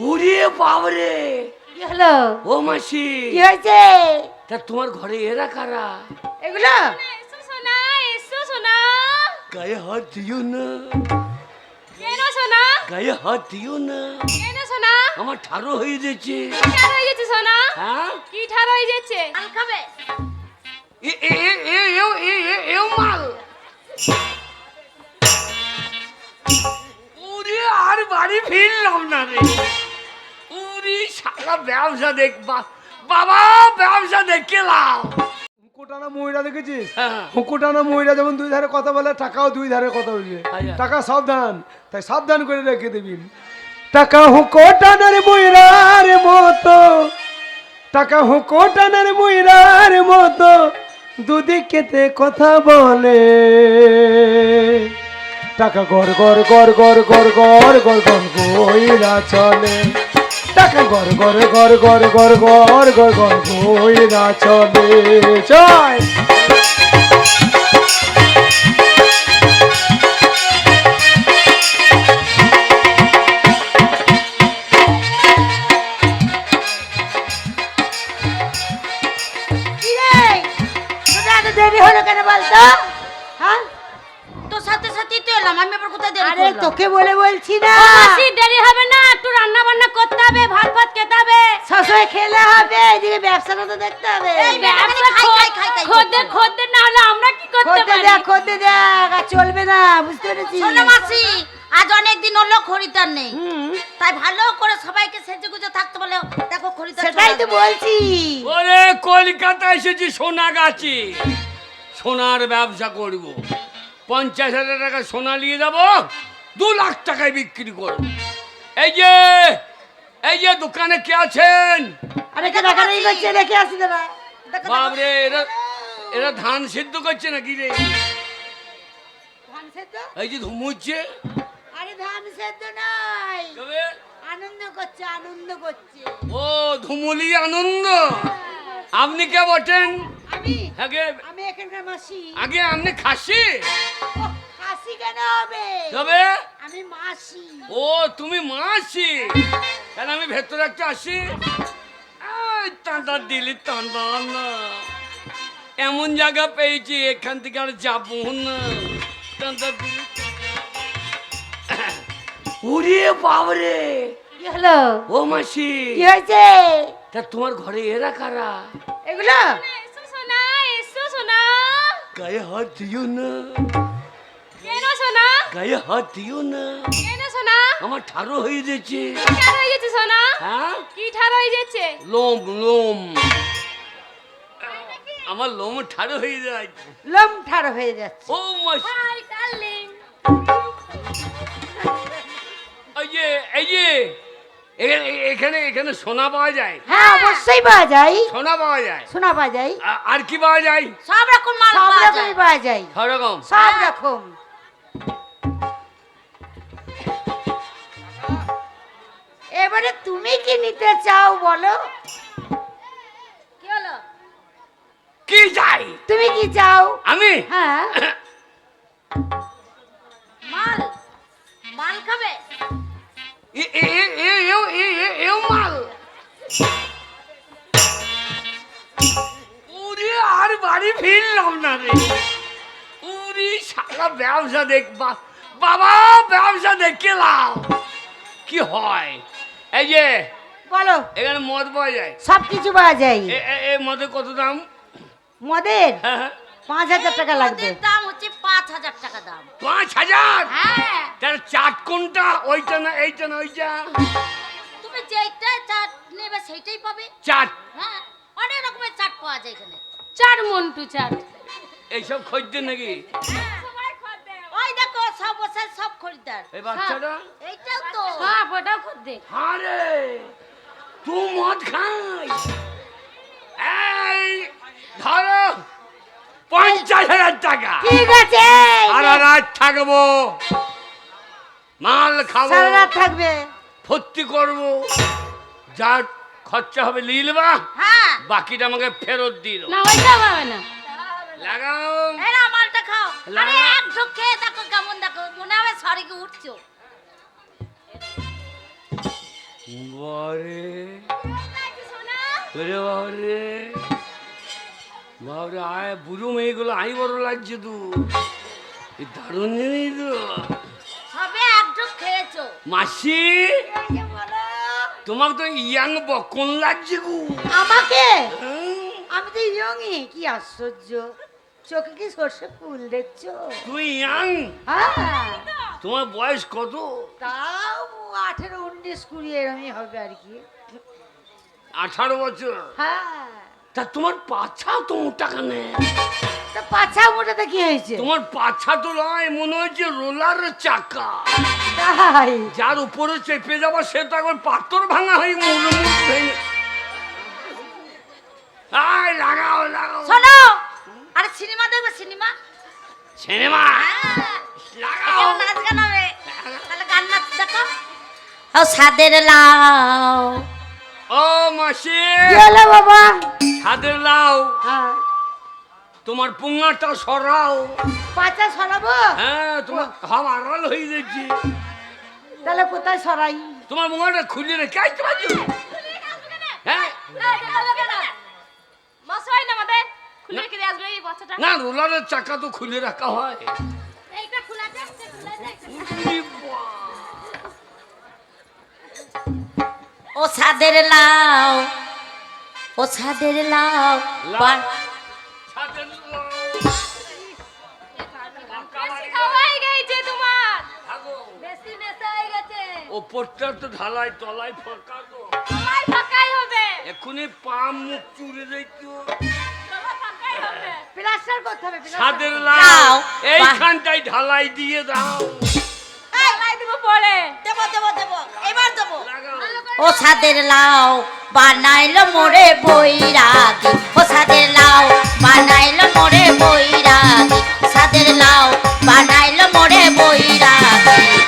ওরে বাবরে কি হলো? ও মাসি! কি হয়েছে? তা তোমার ঘরে এরা কারা? এগুলো? এসো সোনা এসো সোনা। গায়ে হাত দিও না। কেন সোনা? গায়ে হাত দিও না। কেন সোনা? আমার ঠারো হয়ে যাচ্ছে কি ঠার হয়ে যাচ্ছে সোনা? হ্যাঁ? কি ঠার হয়ে যাচ্ছে আল খাবে? এ এ এ এ এও এ এ মাল। ওরে আর বাড়ি ফিরলাম না রে। সারা ব্যবসা দেখবা বাবা ব্যবসা দেখে লাও হুঁকোটানা মহিলা দেখেছিস হ্যাঁ। হুঁকোটানা মহিলা যেমন দুই ধারে কথা বলে টাকাও দুই ধারে কথা বলবে আচ্ছা। টাকা সাবধান তাই সাবধান করে রেখে দিবিন টাকা হুঁকোটানার ময়রার মতো টাকা হুঁকোটানার ময়রার মতো দুদিকেতে কথা বলে টাকা গড় গড় গড় গড় গড় গড় গড় গড় বইরা চলে টাকা গড় গড় গড় গড় গড় গড় গড় গড়, বইরা চলে এত দেরি হলো কেন বলতো? তোকে বলে বলছি না। মাসি দেরি হবে না একটু রান্না বান্না করতে হবে ভাত ভাত খেতে হবে। সসয় খেলে হবে এদিকে ব্যবসাটা তো দেখতে হবে। এই ব্যবসা খাই, খাই, খাই, করতে খদ্দের না হলে আমরা কি করতে পারি? দেখ করতে দেখ আর চলবে না বুঝতে পেরেছিস? শোনো মাসি আজ অনেক দিন হলো খরিদ্দার নেই। তাই ভালো করে সবাইকে সেজে গুজে থাকতে বলে দেখো খরিদার সেটাই তো বলছি। ওরে কলকাতা এসেছি সোনা গাছি। সোনার ব্যবসা করব। পঞ্চাশ হাজার টাকা সোনা নিয়ে যাব? দু লাখ টাকায় বিক্রি করব এই যে এই যে দোকানে কে আছেন? আরে কেন কেন করছে? দেখে আসি দাদা। দেখো, দেখো। বাবরে এরা এরা ধান সিদ্ধ করছে নাকি রে? ধান সেদ্ধ? এই যে ধুমুচ্ছে আরে ধান সেদ্ধ নয় আনন্দ করছে আনন্দ করছে। ও ধুমুলি আনন্দ। আপনি কে বটেন? আমি? আগে আমি এখানকার মাসি। আগে আপনি খাসি? হাসি কেন হবে? তবে? আমি মাসি। ও তুমি মাসি? তাহলে আমি ভেতরে একটা আসি? টাঁটা দিলি টাঁটা না এমন জায়গা পেয়েছি এখান থেকে আর যাব না। টাঁটা দিলি উড়ে বাবরে! হলো? ও মাসি। কি হয়েছে? তা তোমার ঘরে এরা কারা? এগুলো? এসো সোনা এসো সোনা। গায়ে হাত দিও না। সোনা? গায়ে হাত দিও না। কেন সোনা। আমার ঠারো হয়ে যাচ্ছে। কি ঠার হয়ে যাচ্ছে সোনা? হ্যাঁ? কি ঠার হয়ে যাচ্ছে? লোম লোম। আমার লোম ঠারো হয়ে যায়। লোম ঠাড়ো হয়ে যাচ্ছে। ও মাসি হাই ডার্লিং। এই যে এই যে এখানে এখানে সোনা পাওয়া যায়। হ্যাঁ অবশ্যই পাওয়া যায়। সোনা পাওয়া যায়। শোনা পাওয়া যায়। আর কি পাওয়া যায়? সব রকম মাল পাওয়া যায়। রকমই পাওয়া যায়। সব রকম। সব রকম। এবারে তুমি কি নিতে চাও বলো? কি হলো? কি চাই? তুমি কি চাও? আমি? হ্যাঁ। মাল। মাল খাবে? এ- এ- এ- এ- এ- এ- এও মাল। ওরে আর বাড়ি ফিরলাম না রে। ওরে সারা ব্যবসা দেখবা বাবা ব্যবসা দেখে লাও কি হয়? এই যে বলো। এখানে মদ পাওয়া যায়। সব কিছু পাওয়া যায়। এ- এ- এ কত দাম? মদের? হ্যাঁ, হ্যাঁ। পাঁচ হাজার টাকা লাগবে। দাম হচ্ছে পাঁচ হাজার টাকা দাম। পাঁচ হাজার? হ্যাঁ। তার চাট কোনটা? ওইটা না এইটা না ওইটা? তুমি যেইটা চাট নেবে সেইটাই পাবে। চাট? হ্যাঁ অনেক রকমের চাট পাওয়া যায় এখানে। চার মন্টু চার এইসব খোঁজতে নাকি? ওই দেখো সব বসে সব খরিদ্দার। এই বাচ্চাটা তো। ওটাও খদ্দের আরে তুই মদ খাই এই ধরো পঞ্চাশ হাজার টাকা। ঠিক আছে সারা রাত থাকব। মাল খাব। সারা রাত থাকবে। ফুর্তি করব। যা খরচা হবে লিলবা হ্যাঁ। বাকিটা আমাকে ফেরত দিল। না ওইটা পাবে না। লাগাও। এরা মালটা খাও। আরে। এক ঢোক খেয়ে দেখো কেমন দেখো। মনে হবে সরিকে উঠছো। বারে ওরে বাবারে। বাবরে আয় বুড়ো মেয়েগুলো আই বড় লাগছে তো। এই দারুণ জিনিস তো। সবে একটু খেয়েছো। মাসি তোমাকে তো ইয়াং বকন লাগছে গু। আমাকে? আমি তো ইয়ংই কি আশ্চর্য। চোখে কি সর্ষে ফুল দেখছ? তুই ইয়াং? হ্যাঁ। তোমার বয়স কত? তাও আঠেরো উনিশ কুড়ি এরমই হবে আর কি। আঠারো বছর? হ্যাঁ। তা তোমার পাছা তো মোটা কানে? তা পাছা মোটাতে কি হয়েছে? তোমার পাছা তো নয় মনে হচ্ছে রোলার চাকা। তাই? যার উপরে চেপে যাব সে তো একবার পাথর ভাঙা হয়ে মুড়মুড় ভেঙে আয় লাগাও লাগাও। শোনো আরে সিনেমা দেখবে সিনেমা? সিনেমা? হ্যাঁ। লাগাও। এখানে নাচ গান হবে। ও সাদের লাউ ও মাসি। হলো বাবা? ছাদের লাও। হ্যাঁ। তোমার পুঙ্গাটা সরাও। পাচা সরাবো? হ্যাঁ তোমার হাম আড়াল হয়ে যাচ্ছে। তাহলে কোথায় সরাই? তোমার মুখটা খুলে রেখে আসতে পারছ হ্যাঁ। মশাই না আমাদের খুলে রেখে দিয়ে আসবে এই বাচ্চাটা না রোলারের চাকা তো খুলে রাখা হয়। এইটা খোলা যাচ্ছে খোলা যাচ্ছে ও সাদের লাউ ও। ছাদের গেছে ওপরটা তো ঢালাই তলায় ফাঁকা তো ফাঁকাই হবে। এখনই পা মুখ চুড়ে যাইতো সবাই ফাঁকাই হবে। প্লাস্টার করতে হবে প্লাস্টার ছাদের লাউ। এইখানটাই ঢালাই দিয়ে দাও। জ্বালাই দিব পরে দেবো দেবো দেবো এবার দেবো। ও সাদের লাও বানাইলো মোরে বৈরাগী। ও সাদের লাও বানাইলো মোরে বৈরাগী। সাদের লাউ বানাইলো মোরে বৈরাগী।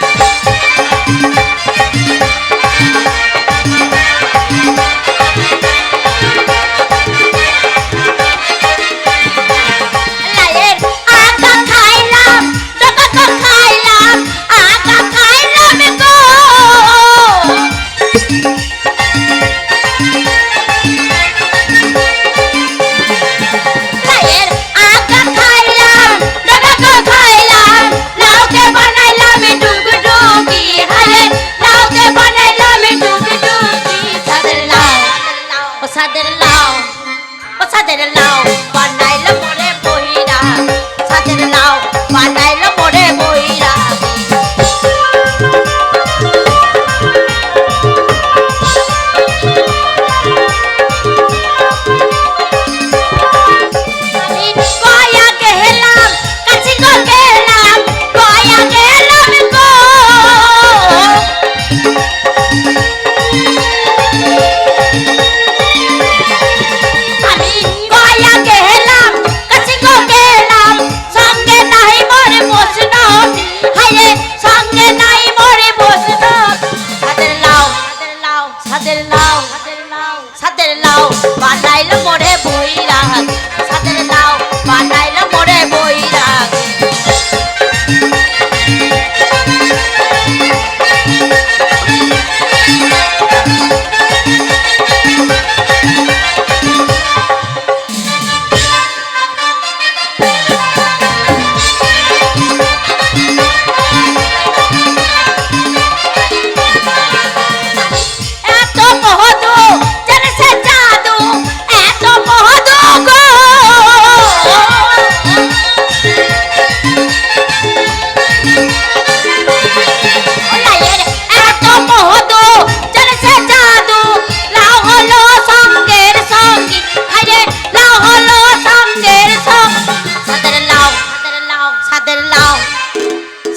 লাও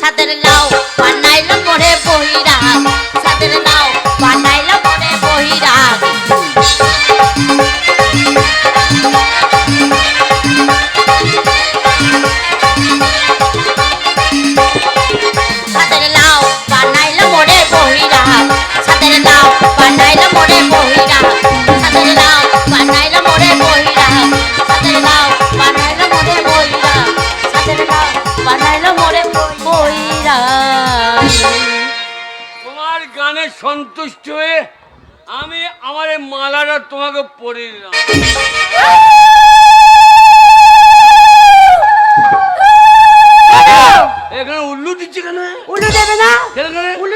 সাদের লাও বানাইল পরে বই এই মালাটা তোমাকে পরে দিলাম। এখানে উল্লু দিচ্ছে কেন? উলু দেবে না? কেন?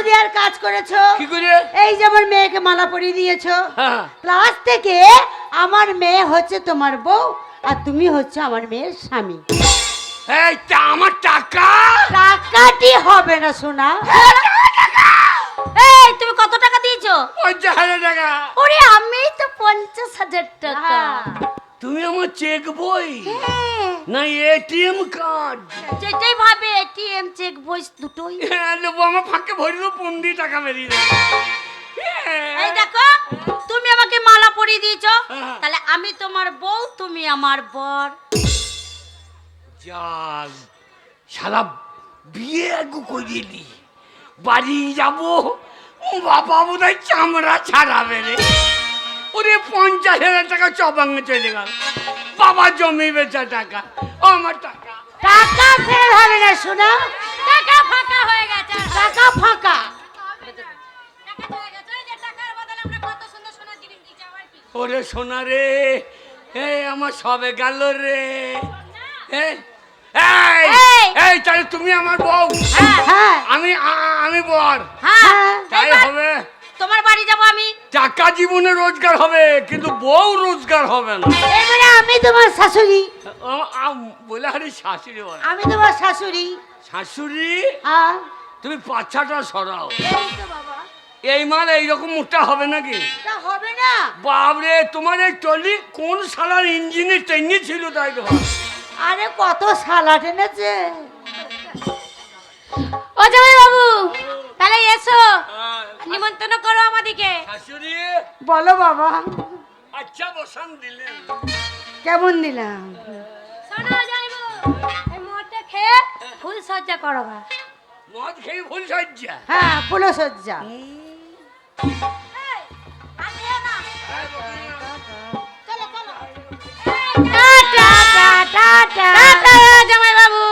দেওয়ার কাজ করেছ। কি করে এই যে আমার মেয়েকে মালা পরিয়ে দিয়েছ। হ্যাঁ। ক্লাস থেকে আমার মেয়ে হচ্ছে তোমার বউ আর তুমি হচ্ছে আমার মেয়ের স্বামী। এই আমার টাকা? টাকাটি হবে না শোনা এই তুমি দিয়েছ পঞ্চাশ হাজার টাকা। ওরে আমি তো পঞ্চাশ হাজার টাকা। তুমি আমার চেক বই? না এটিএম কার্ড যেটাই ভাবে এটিএম চেক বই দুটোই। হ্যাঁ নেব আমার ফাঁকে ভরি দেবো পন্দি টাকা বেরিয়ে দেবো এই দেখো তুমি আমাকে মালা পরিয়ে দিয়েছ। হ্যাঁ। তাহলে আমি তোমার বউ তুমি আমার বর। যাক সারা বিয়ে একটু করিয়ে দি বাড়ি যাব বাবা বোধহয় চামড়া ছাড়াবে রে। ওরে পঞ্চাশ হাজার টাকা চবাঙ্গে চলে গেল। বাবা জমি বেচা টাকা ও আমার টাকা। টাকা ফের হবে না শোনা। টাকা ফাঁকা হয়ে গেছে। টাকা ফাঁকা। ওরে সোনা রে এ আমার সবে গেল রে। এ, এই। তাহলে তুমি আমার বউ। হ্যাঁ। আমি আমি বর। হ্যাঁ। হ্যাঁ তাই হবে। তোমার বাড়ি যাব আমি। টাকা জীবনে রোজগার হবে কিন্তু বউ রোজগার হবে না। এবারে আমি তোমার শাশুড়ি। বলে আরে শাশুড়ি আমি তোমার শাশুড়ি। শাশুড়ি? তুমি পাচ্ছাটা সরাও। এই তো বাবা। এই মাল এইরকম মোটা হবে নাকি? হবে না। বাবরে তোমার এই টলি কোন সালার ইঞ্জিনে টেঙ্গি ছিল তাই তো? আরে কত সালা টেনেছে ও জামাই বাবু তাহলে এসো। নিমন্ত্রণ করো আমাদেরকে। শাশুড়ি। বলো বাবা। আচ্ছা বসান দিলেন কেমন দিলাম? শোনো যাইবো এই মদটা খেয়ে ফুল সজ্জা করো গা। মদ খেয়ে ভুল সজ্জা? হ্যাঁ ফুলসজ্জা এই, আর না। জামাই বাবু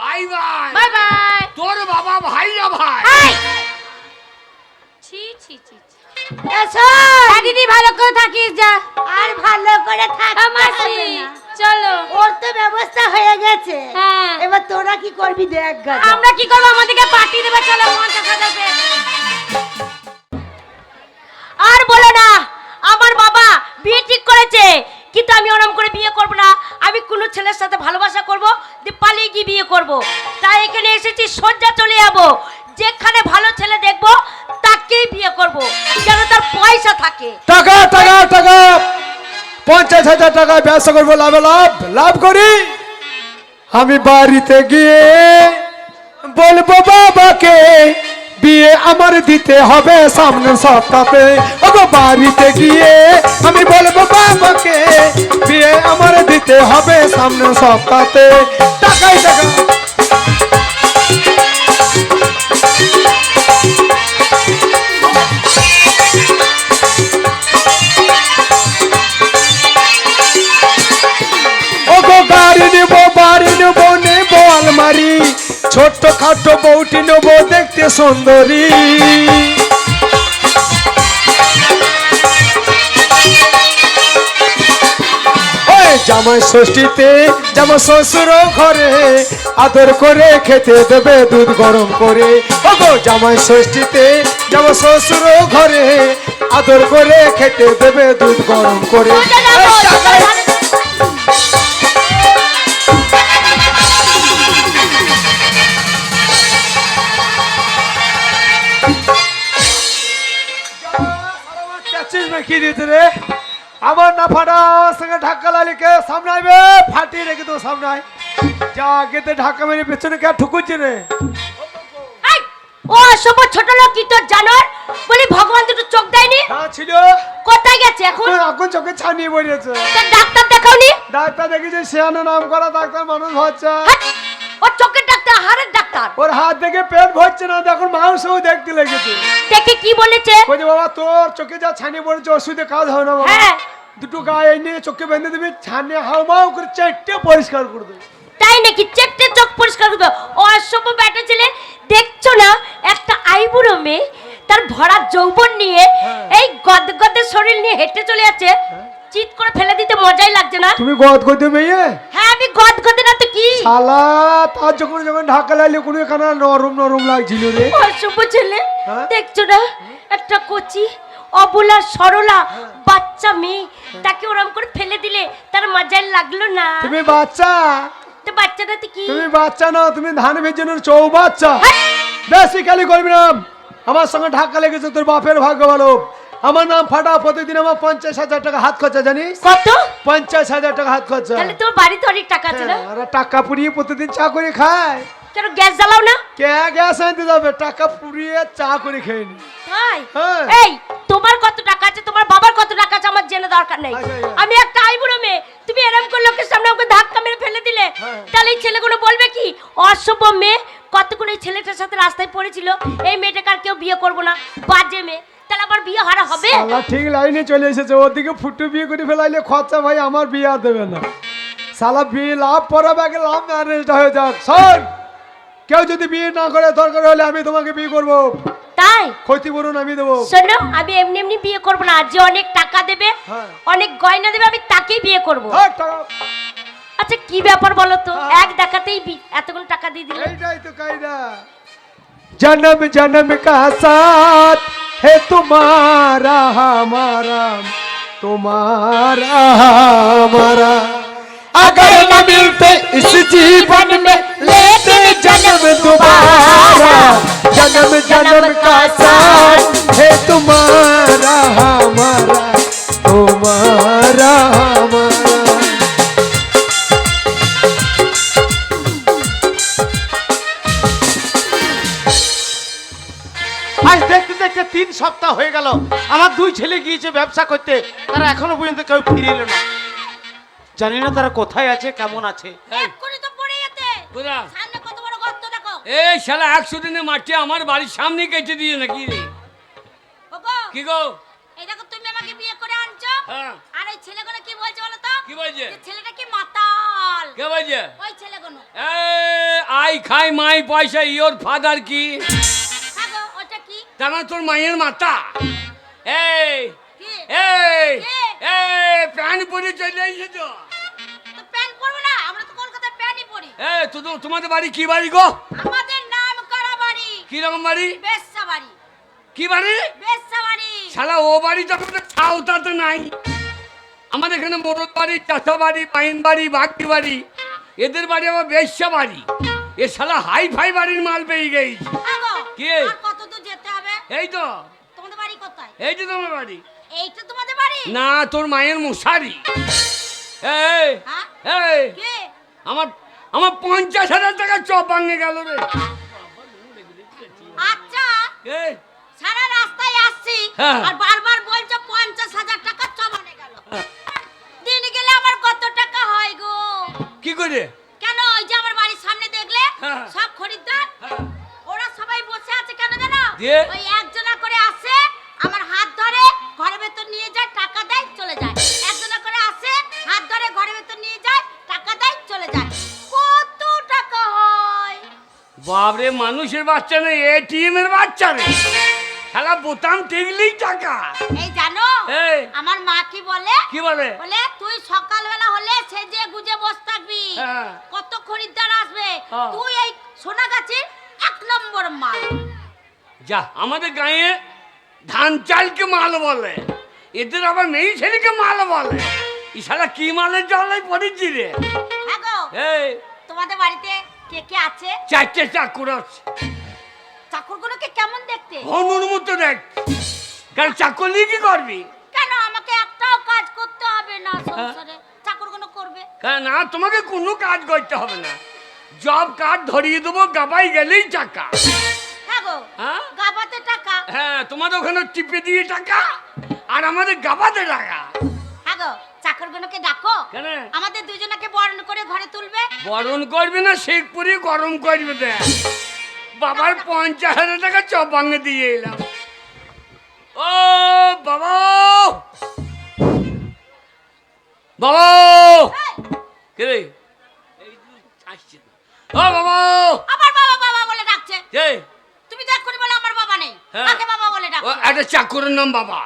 বাই বাই। Bye bye. তোর বাবা ভাই হাই। ছি ছি ছি ছি। হ্যাঁ, দিদি ভালো করে থাকিস যা। আর ভালো করে মাসি চলো। ওর তো ব্যবস্থা হয়ে গেছে। হ্যাঁ। এবার তোরা কি করবি দেখ। আমরা কি করব? আমাদেরকে পার্টি দেবে চলো পঞ্চাশ হাজার বিয়ে করব না, আমি কোনো ছেলের সাথে ভালোবাসা করব দিয়ে পালিয়ে গিয়ে বিয়ে করব। তাই এখানে এসেছি সজ্জা চলে যাব। যেখানে ভালো ছেলে দেখব, তাকেই বিয়ে করব, যেন তার পয়সা থাকে। টাকা টাকা টাকা। পঞ্চাশ হাজার টাকা ব্যবসা করব, লাভ লাভ লাভ করি। আমি বাড়িতে গিয়ে বলব বাবাকে বিয়ে আমার দিতে হবে সামনে সপ্তাহে। ওগো, বাড়িতে গিয়ে আমি বলব বাবাকে, বিয়ে আমার দিতে হবে সামনে সপ্তাহে। টাকাই টাকা। ওগো নেব, বাড়ি নেব নেব আলমারি। ছোট্ট খাটো বউটি নেব দেখতে সুন্দরী। জামাই ষষ্ঠীতে জামা শ্বশুর ঘরে আদর করে খেতে দেবে দুধ গরম করে। ওগো জামাই ষষ্ঠীতে জামা শ্বশুর ঘরে আদর করে খেতে দেবে দুধ গরম করে। মেখে দিয়েছে রে? আমার না সঙ্গে ধাক্কা সামনে আইবে ফাটিয়ে রেখে তো সামনে আয় যা আগেতে ধাক্কা মেরে পেছনে কে রে? ও সব ছোট লোক কি তোর জানোর বলি ভগবান দুটো চোখ দেয়নি? হ্যাঁ ছিল। কোথায় গেছে এখন? এখন চোখে ছানিয়ে তোর ডাক্তার দেখাওনি? ডাক্তার দেখেছে শিয়ানো নাম করা ডাক্তার মানুষ হচ্ছে! ওর চোখের ডাক্তার হাড়ের ডাক্তার। ওর হাত দেখে পেট ভরছে না দেখুন মাংসও দেখতে লেগেছে। দেখে কি বলেছে? বলছে বাবা তোর চোখে যা ছানিয়ে পড়েছে ওষুধে কাজ হয় না বাবা। হ্যাঁ। দুটো গায়ে নিয়ে চোখে বেঁধে দিবি ছানিয়ে হাওমাও করে চেটে পরিষ্কার করে দেবে। তাই নাকি চেটে চোখ পরিষ্কার করবে? ও অসভ্য ব্যাটা ছেলে দেখছ না একটা আইবুড়ো মেয়ে তার ভরা যৌবন নিয়ে হ্যাঁ। এই গদ গদে শরীর নিয়ে হেঁটে চলে যাচ্ছে। চিৎ করে ফেলে দিতে মজাই লাগছে না? তুমি গদ গদে মেয়ে হ্যাঁ আমি গদ গদে না তো কি? শালা তার যখন যখন ঢাকা লাগলে কোনো এখানে নরম নরম লাগছিল রে। অশুভ ছেলে হ্যাঁ? দেখছ না? একটা কচি অবলা সরলা বাচ্চা মেয়ে তাকে ওরম করে ফেলে দিলে তার মজাই লাগল না। তুমি বাচ্চা? তো বাচ্চাটা তো কি? তুমি বাচ্চা না তুমি ধান ভেজানোর চৌ বাচ্চা। বেশি খালি করবি না। আমার সঙ্গে ঢাকা লেগেছে তোর বাপের ভাগ্য ভালো। আমার নাম ফাটা প্রতিদিন আমার পঞ্চাশ হাজার টাকা হাত খরচা জানিস? কত? পঞ্চাশ হাজার টাকা হাত খরচা। তাহলে তোমার বাড়িতে অনেক টাকা আছে না? হ্যাঁ, টাকা পুড়িয়ে প্রতিদিন চা করে খায়। কেন গ্যাস জ্বালাও না? কে গ্যাস আনতে যাবে? টাকা পুড়িয়ে চা করে খেয়ে নি। তাই? হ্যাঁ। এই তোমার কত টাকা আছে? তোমার বাবার কত টাকা আছে? আমার জেনে দরকার নেই। আচ্ছা, আচ্ছা। আমি একটা আইবুড়ো মেয়ে। তুমি এরকম করে লোকের সামনে আমাকে ধাক্কা মেরে ফেলে দিলে। হ্যাঁ। তাহলে এই ছেলেগুলো বলবে কি অসভ্য মেয়ে কতক্ষণ এই ছেলেটার সাথে রাস্তায় পড়েছিল? এই মেয়েটাকে আর কেউ বিয়ে করব না। বাজে মেয়ে। তাহলে আবার বিয়ে হারা হবে শালা ঠিক লাইনে চলে এসেছে ওদিকে ফুটু বিয়ে করে ফেলাইলে খরচা ভাই আমার বিয়ে আর দেবে না শালা বিয়ে লাভ পড়াবে আগে লাভ ম্যারেজটা হয়ে যাক শোন কেউ যদি বিয়ে না করে দরকার হলে আমি তোমাকে বিয়ে করব তাই ক্ষতিপূরণ আমি দেবো শোনো আমি এমনি এমনি বিয়ে করবো না যে অনেক টাকা দেবে হ্যাঁ। অনেক গয়না দেবে আমি তাকেই বিয়ে করব ধর টাকা- আচ্ছা কি ব্যাপার বলো তো হ্যাঁ। এক দেখাতেই বি- এতগুলো টাকা দিয়ে দিলে এইটাই তো কায়দা जन्म जन्म का साथ है तुम्हारा, हमारा तुम्हारा, हमारा। अगर न मिलते इस जीवन में, लेते जन्म दोबारा जन्म जन्म का साथ है तुम्हारा, हमारा तुम्हारा, हमारा। দেখতে তিন সপ্তাহ হয়ে গেল। আমার দুই ছেলে গিয়েছে ব্যবসা করতে। তারা এখনও পর্যন্ত কেউ ফিরে এলো না। জানি না তারা কোথায় আছে কেমন আছে। এক্ষুনি তো পড়ে যেতে কোথা সামনে কত বড় গর্ত দেখো। এই শালা একশো দিনের মাটি আমার বাড়ির সামনে কেটে দিয়ে নাকি কি গো? এই দেখো তুমি আমাকে বিয়ে করে আনছো। হ্যাঁ। আর ওই ছেলেগুলো কি বলছে বলো তো? কি বলছে? ছেলেটা কি মাতাল? কে বলছে? ওই ছেলেগুলো। এই, আই খাই মাই পয়সা ইয়োর ফাদার কি? তার মানে তোর মায়ের মাতা। এই এই এই প্যান পরে চলে এসেছ। তো প্যান্ট পরবো না আমরা তো কলকাতায় প্যান্টই পরি। এ তো তোমাদের বাড়ি কি বাড়ি গো? আমাদের নাম করা বাড়ি? কি রকম বাড়ি? বেশ্যা বাড়ি। কি বাড়ি? বেশ্যা বাড়ি। শালা ও বাড়ি তো ছাউতাতে নাই। আমাদের এখানে মোটর বাড়ি চাষা বাড়ি পাইন বাড়ি বাগদি বাড়ি। এদের বাড়ি আমার বেশ্যা বাড়ি। এ শালা হাই ফাই বাড়ির মাল পেয়ে গেছি। কে? আর কত দূর যেতে হবে এই তো তোমাদের বাড়ি কোথায়? এই যে তোমার বাড়ি। এইটা তোমাদের বাড়ি? না তোর মায়ের মশারি। এই হ্যাঁ? এই আমার আমার পঞ্চাশ হাজার টাকা চপ ভাঙে গেল রে। আচ্ছা এই, সারা রাস্তায় আসছি হ্যাঁ। আর বারবার বলছো পঞ্চাশ হাজার টাকা জমানে গেল। দিন গেলে আমার কত টাকা হয় গো। কি করে? কেন ওই যে আমার বাড়ির সামনে দেখলে? হ্যাঁ। সব খরিদ্দার? দিয়ে? ওই একজনা করে আসে আমার হাত ধরে ঘরের ভেতর নিয়ে যায় টাকা দেয় চলে যায়। একজনা করে আসে হাত ধরে ঘরের ভেতর নিয়ে যায় টাকা দেয় চলে যায়। কত টাকা হয়? বাবরে মানুষের বাচ্চা নেই এটিএম এর বাচ্চা নেই। খেলা বোতাম টিকলেই টাকা। এই জানো। আমার মা কি বলে? কি বলে? বলে তুই সকালবেলা হলে সেজে গুজে বসে থাকবি। হ্যাঁ। কত খরিদ্দার আসবে। হ্যাঁ। তুই এই সোনা গাছের এক নম্বর মাল। যা আমাদের গায়ে ধান চালকে মাল বলে এদের আবার মেয়ে ছেলেকে মাল বলে। ইশালা কি মালের জলে পড়েছি রে? হ্যাঁ এই। তোমাদের বাড়িতে কে কে আছে? চারটে চাকুর আছে। চাকরগুলোকে কেমন দেখতে? হনুর মতো দেখ। কারণ চাকর নিয়ে কি করবি? কেন আমাকে একটাও কাজ করতে হবে না হ্যাঁ। সংসারে। চাকরগুলো করবে। কারণ না তোমাকে কোনো কাজ করতে হবে না। জব কার্ড ধরিয়ে দেবো গাবাই গেলেই হ্যাঁ গো। হ্যাঁ? গাবাতে টাকা। হ্যাঁ তোমাদের ওখানে টিপে দিয়ে টাকা আর আমাদের গাবাতে টাকা। হ্যাঁ গো চাকরগুলোকে ডাকো। কেন? আমাদের দুজনকে বরণ করে ঘরে তুলবে। বরণ করবে না শেখ পুরি গরম করবে দেখ বাবার পঞ্চাশ হাজার টাকা চপ ভাঙে দিয়ে এলাম। ও বাবা! বাবা! কে রে। ও বাবা! আমার বাবা বাবা বলে ডাকছে। কে? হ্যাঁ। কাকে বাবা বলে ডাকো একটা চাকরের নাম বাবা।